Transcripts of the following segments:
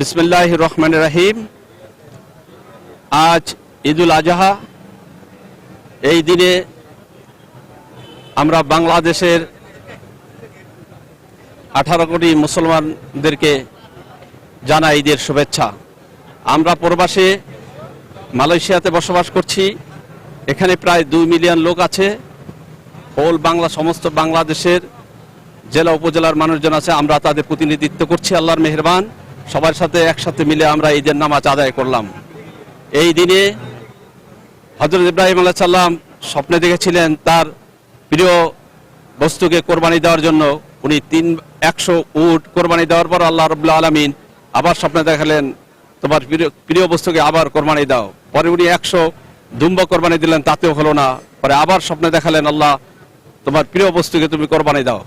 বিসমিল্লাহ রহমান রাহিম আজ ঈদুল আজহা। এই দিনে আমরা বাংলাদেশের আঠারো কোটি মুসলমানদেরকে জানা ঈদের শুভেচ্ছা। আমরা প্রবাসে মালয়েশিয়াতে বসবাস করছি। এখানে প্রায় দুই মিলিয়ন লোক আছে। হোল বাংলা, সমস্ত বাংলাদেশের জেলা, উপজেলার মানুষজন আছে। আমরা তাদের প্রতিনিধিত্ব করছি। আল্লাহর মেহরবান। সবার সাথে একসাথে মিলে আমরা ঈদের নামাজ আদায় করলাম। এই দিনে হজরত ইব্রাহিম আল্লাহ সাল্লাম স্বপ্নে দেখেছিলেন তার প্রিয় বস্তুকে কোরবানি দেওয়ার জন্য। উনি তিন, একশো উট কোরবানি দেওয়ার পর আল্লাহ রবুল্লা আলমিন আবার স্বপ্নে দেখালেন, তোমার প্রিয় বস্তুকে আবার কোরবানি দাও। পরে উনি একশো দুম্ব কোরবানি দিলেন, তাতেও হলো না। পরে আবার স্বপ্নে দেখালেন, আল্লাহ, তোমার প্রিয় বস্তুকে তুমি কোরবানি দাও।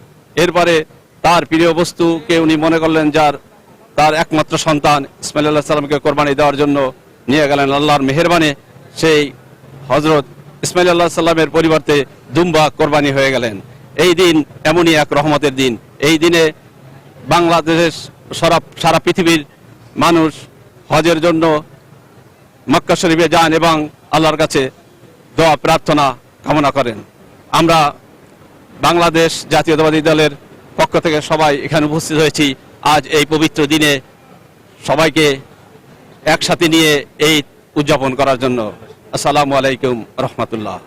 এরপরে তার প্রিয় বস্তুকে উনি মনে করলেন, যার তার একমাত্র সন্তান ইসমাইল আল্লাহ সাল্লামকে কোরবানি দেওয়ার জন্য নিয়ে গেলেন আল্লাহর মেহরবানে। সেই হজরত ইসমাইল আল্লাহ সাল্লামের পরিবর্তে দুম্বা কোরবানি হয়ে গেলেন। এই দিন এমনই এক রহমতের দিন। এই দিনে বাংলাদেশের সারা সারা পৃথিবীর মানুষ হজের জন্য মক্কা শরীফে যান এবং আল্লাহর কাছে দোয়া, প্রার্থনা কামনা করেন। আমরা বাংলাদেশ জাতীয়তাবাদী দলের পক্ষ থেকে সবাই এখানে উপস্থিত হয়েছি। আজ এই পবিত্র দিনে সবাইকে একসাথে নিয়ে এই উদযাপন করার জন্য আসসালামু আলাইকুম রহমতুল্লাহ।